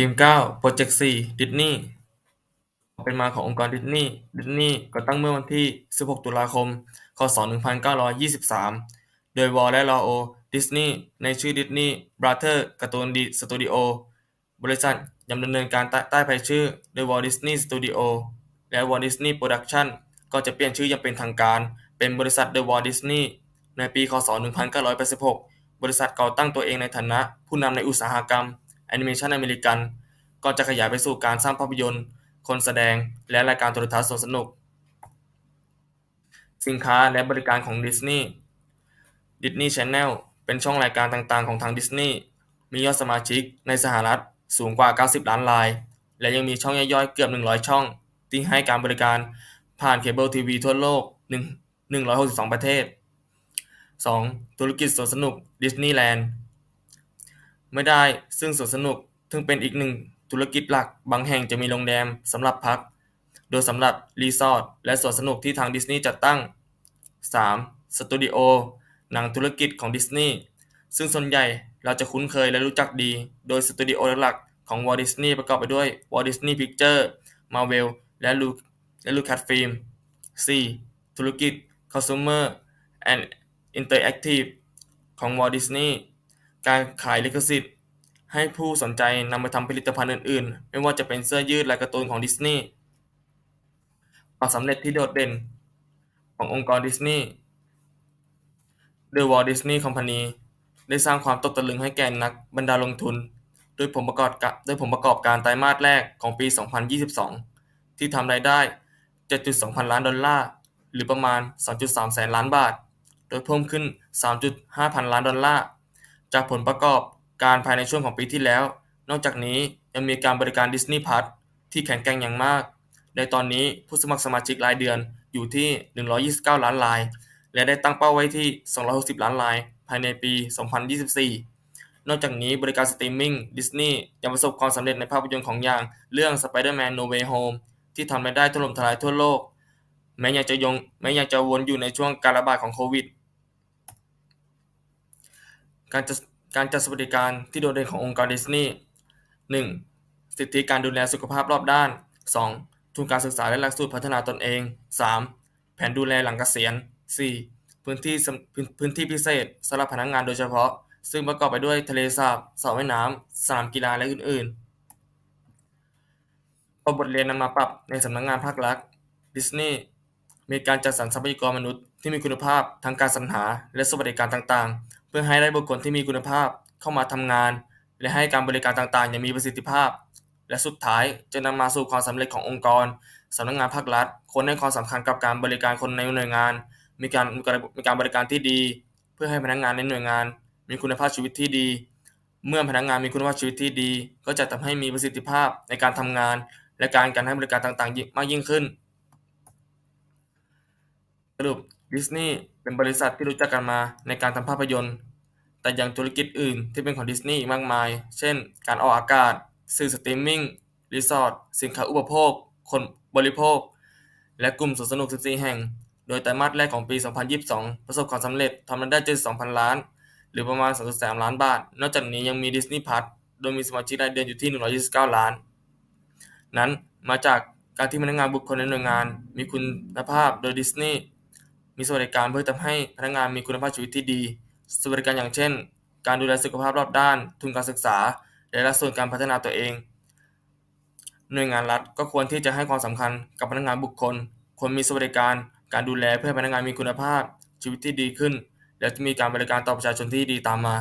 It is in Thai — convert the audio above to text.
ทีม9โปรเจกต์4ดิสนีย์ ความเป็นมาขององค์กรดิสนีย์ ดิสนีย์ก่อตั้งเมื่อวันที่ 16 ตุลาคม ค.ศ.1923 โดยวอลและลอโอ ดิสนีย์ ในชื่อดิสนีย์บราเธอร์การ์ตูนสตูดิโอ บริษัทยังดำเนินการใต้ภายชื่อ The Walt Disney Studio และ Walt Disney Production ก่อนจะเปลี่ยนชื่อย่างเป็นทางการ เป็นบริษัท The Walt Disney ในปี ค.ศ.1986 บริษัทก่อตั้งตัวเองในฐานะผู้นำในอุตสาหกรรม แอนิเมชันอเมริกัน ก่อนจะขยายไปสู่การสร้างภาพยนตร์ คนแสดง และรายการโทรทัศน์สนสนุก สินค้าและบริการของดิสนีย์ดิสนีย์แชนแนลเป็นช่องรายการต่างๆ ของทางดิสนีย์มียอดสมาชิกในสหรัฐสูงกว่า 90 ล้านราย และยังมีช่องย่อยๆ เกือบ 100 ช่อง ที่ให้การบริการผ่านเคเบิลทีวีทั่วโลก162 ประเทศ 2. ธุรกิจสวนสนุกดิสนีย์แลนด์ ไม่ได้ ซึ่งสวนสนุกถึงเป็นอีกหนึ่งธุรกิจหลัก บางแห่งจะมีโรงแรมสำหรับพัก โดยสำหรับรีสอร์ทและสวนสนุกที่ทางดิสนีย์จัดตั้ง 3. สตูดิโอ หนังธุรกิจของดิสนีย์ ซึ่งส่วนใหญ่เราจะคุ้นเคยและรู้จักดี โดยสตูดิโอหลักของวอลต์ดิสนีย์ประกอบไปด้วย Walt Disney Pictures, Marvel และ Lucasfilm 4. ธุรกิจ Consumer and Interactive ของวอลต์ดิสนีย์ การขายลิขสิทธิ์ ให้ผู้สนใจนำไปทำผลิตภัณฑ์อื่นๆ ไม่ว่าจะเป็นเสื้อยืดลายการ์ตูนของดิสนีย์ความสำเร็จที่โดดเด่น ขององค์กรดิสนีย์ The Walt Disney Company ได้สร้างความตกตะลึงให้แก่นักบรรดาลงทุนด้วยผลประกอบการไตรมาสแรกของปี 2022 ที่ทำรายได้ 7.2 พันล้านดอลลาร์ หรือประมาณ 2.3 แสนล้านบาท โดยเพิ่มขึ้น 3.5 พันล้านดอลลาร์ จากผลประกอบการภายในช่วงของปีที่แล้ว นอกจากนี้ยังมีการบริการ Disney Plus ที่แข็งแกร่งอย่างมาก ในตอนนี้ผู้สมัครสมาชิกรายเดือนอยู่ที่ 129 ล้านราย และได้ตั้งเป้าไว้ที่ 260 ล้านราย ภายในปี 2024 นอกจากนี้บริการสตรีมมิ่งดิสนีย์ยังประสบความสำเร็จในภาพยนตร์ของอย่างเรื่อง Spider-Man No Way Home ที่ทำรายได้ถล่มทลายทั่วโลก แม้ยังจะยังแม้ยังจะวนอยู่ในช่วงการระบาดของโควิด การจัดการจัดสวัสดิการที่โดดเด่นขององค์กรดิสนีย์ 1. สิทธิการดูแลสุขภาพรอบด้าน 2. ทุนการศึกษาและหลักสูตรพัฒนาตนเอง 3. แผนดูแลหลังเกษียณ 4. พื้นที่พื้นที่พิเศษสำหรับพนักงานโดยเฉพาะ ซึ่งประกอบไปด้วยทะเลสาบสระว่ายน้ำสนามกีฬาและอื่นๆเอาบทเรียนนำมาปรับในสำนักงานภาครัฐดิสนีย์มีการจัดสรรทรัพยากรมนุษย์ที่มีคุณภาพทั้งการสรรหาและสวัสดิการต่างๆ เพื่อให้ได้บุคคลที่มีคุณภาพเข้ามาทำงาน และให้การบริการต่างๆ อย่างมีประสิทธิภาพ และสุดท้ายจะนำมาสู่ความสำเร็จขององค์กรสำนักงานภาครัฐควรให้ความสำคัญกับการบริการคนในหน่วยงาน มีการมีการบริการที่ดี เพื่อให้พนักงานในหน่วยงาน มีคุณภาพชีวิตที่ดี เมื่อพนักงานมีคุณภาพชีวิตที่ดี ก็จะทำให้มีประสิทธิภาพในการทำงาน และการการให้บริการต่างๆ มากยิ่งขึ้น สรุป ดิสนีย์เป็นบริษัทที่รู้จักกันมาในการทำภาพยนตร์ แต่ยังธุรกิจอื่นที่เป็นของดิสนีย์อีกมากมาย เช่น การออกอากาศ สื่อสตรีมมิ่ง รีสอร์ท สินค้าอุปโภค คนบริโภค และกลุ่มสวนสนุก 14 แห่ง โดยไตรมาสแรกของปี 2022 ประสบความสำเร็จทำรายได้ 72พันล้าน หรือประมาณ 3.3 ล้านบาท นอกจากนี้ยังมี Disney Plus โดยมีสมาชิกรายเดือนอยู่ที่ 129 ล้าน นั้นมาจากการที่พนักงานบุคคลในหน่วยงาน มีคุณภาพโดยดิสนีย์ มีสวัสดิการเพื่อทำให้พนักงานมีคุณภาพชีวิตที่ดี สวัสดิการอย่างเช่น การดูแลสุขภาพรอบด้าน ทุนการศึกษา และลักสูตรการพัฒนาตัวเอง หน่วยงานรัฐก็ควรที่จะให้ความสำคัญกับพนักงานบุคคล ควรมีสวัสดิการ การดูแลเพื่อให้พนักงานมีคุณภาพชีวิตที่ดีขึ้น และจะมีการบริการต่อประชาชนที่ดีตามมา